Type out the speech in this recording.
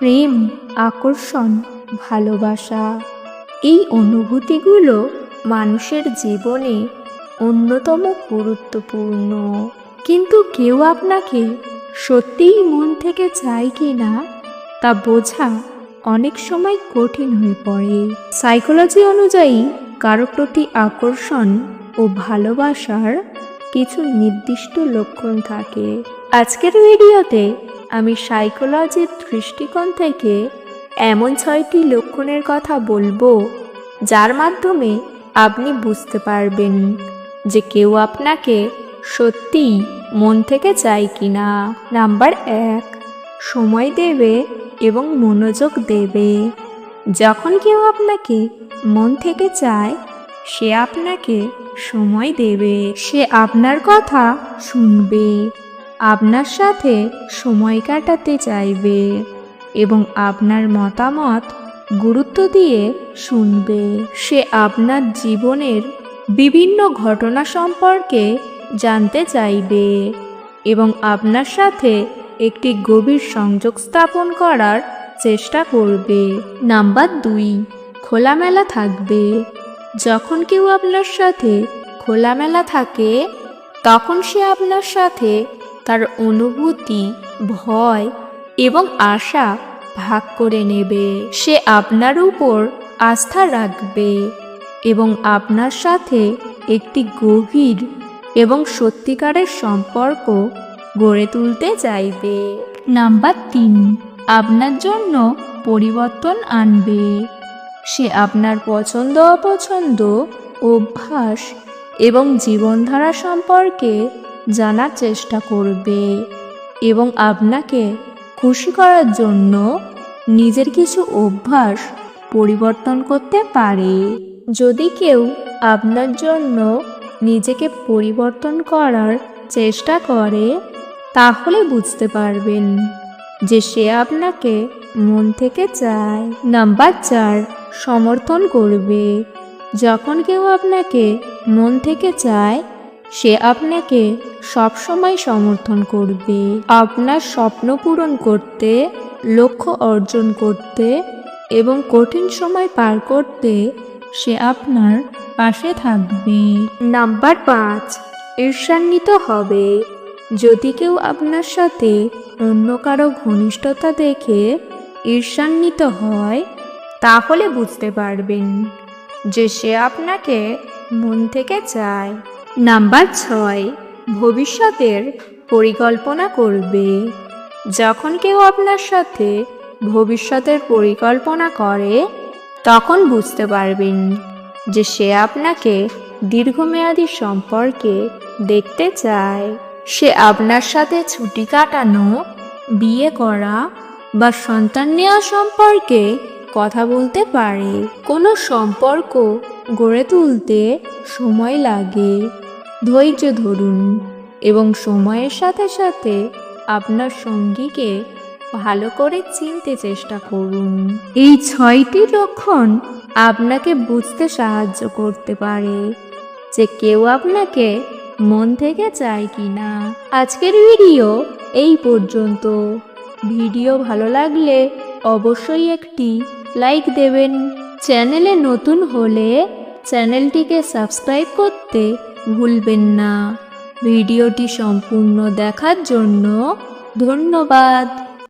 প্রেম, আকর্ষণ, ভালোবাসা, এই অনুভূতিগুলো মানুষের জীবনে অন্যতম গুরুত্বপূর্ণ। কিন্তু কেউ আপনাকে সত্যিই মন থেকে চায় কি না, তা বোঝা অনেক সময় কঠিন হয়ে পড়ে। সাইকোলজি অনুযায়ী, কারও প্রতি আকর্ষণ ও ভালোবাসার কিছু নির্দিষ্ট লক্ষণ থাকে। আজকের ভিডিওতে আমি সাইকোলজির দৃষ্টিকোণ থেকে এমন ছয়টি লক্ষণের কথা বলব, যার মাধ্যমে আপনি বুঝতে পারবেন যে কেউ আপনাকে সত্যিই মন থেকে চায় কি না নাম্বার এক, সময় দেবে এবং মনোযোগ দেবে। যখন কেউ আপনাকে মন থেকে চায়, সে আপনাকে সময় দেবে। সে আপনার কথা শুনবে। আপনার সাথে সময় কাটাতে চাইবে এবং আপনার মতামত গুরুত্ব দিয়ে শুনবে। সে আপনার জীবনের বিভিন্ন ঘটনা সম্পর্কে জানতে চাইবে এবং আপনার সাথে একটি গভীর সংযোগ স্থাপন করার চেষ্টা করবে। নাম্বার দুই, খোলামেলা থাকবে। যখন কেউ আপনার সাথে খোলামেলা থাকে, তখন সে আপনার সাথে তার অনুভূতি, ভয় এবং আশা ভাগ করে নেবে। সে আপনার উপর আস্থা রাখবে এবং আপনার সাথে একটি গভীর এবং সত্যিকারের সম্পর্ক গড়ে তুলতে চাইবে। নাম্বার তিন, আপনার জন্য পরিবর্তন আনবে। সে আপনার পছন্দ, অপছন্দ, অভ্যাস এবং জীবনধারা সম্পর্কে জানার চেষ্টা করবে এবং আপনাকে খুশি করার জন্য নিজের কিছু অভ্যাস পরিবর্তন করতে পারে। যদি কেউ আপনার জন্য নিজেকে পরিবর্তন করার চেষ্টা করে, তাহলে বুঝতে পারবেন যে সে আপনাকে মন থেকে চায়। নাম্বার চার, সমর্থন করবে। যখন কেউ আপনাকে মন থেকে চায় সে আপনাকে সবসময় সমর্থন করবে, আপনার স্বপ্ন পূরণ করতে, লক্ষ্য অর্জন করতে এবং কঠিন সময় পার করতে সে আপনার পাশে থাকবে। নাম্বার পাঁচ, ঈর্ষান্বিত হবে। যদি কেউ আপনার সাথে অন্য কারও ঘনিষ্ঠতা দেখে ঈর্ষান্বিত হয়, তাহলে বুঝতে পারবেন যে সে আপনাকে মন থেকে চায়। নাম্বার ছয়, ভবিষ্যতের পরিকল্পনা করবে। যখন কেউ আপনার সাথে ভবিষ্যতের পরিকল্পনা করে, তখন বুঝতে পারবেন যে সে আপনাকে দীর্ঘমেয়াদী সম্পর্কে দেখতে চায়। সে আপনার সাথে ছুটি কাটানো, বিয়ে করা বা সন্তান নেওয়া সম্পর্কে কথা বলতে পারে। কোনো সম্পর্ক গড়ে তুলতে সময় লাগে। ধৈর্য ধরুন এবং সময়ের সাথে সাথে আপনার সঙ্গীকে ভালো করে চিনতে চেষ্টা করুন। এই ছয়টি লক্ষণ আপনাকে বুঝতে সাহায্য করতে পারে যে কেউ আপনাকে মন থেকে চায় কি না আজকের ভিডিও এই পর্যন্ত। ভিডিও ভালো লাগলে অবশ্যই একটি লাইক দেবেন। চ্যানেলে নতুন হলে চ্যানেলটিকে সাবস্ক্রাইব করতে ভুলবেন না। ভিডিওটি সম্পূর্ণ দেখার জন্য ধন্যবাদ।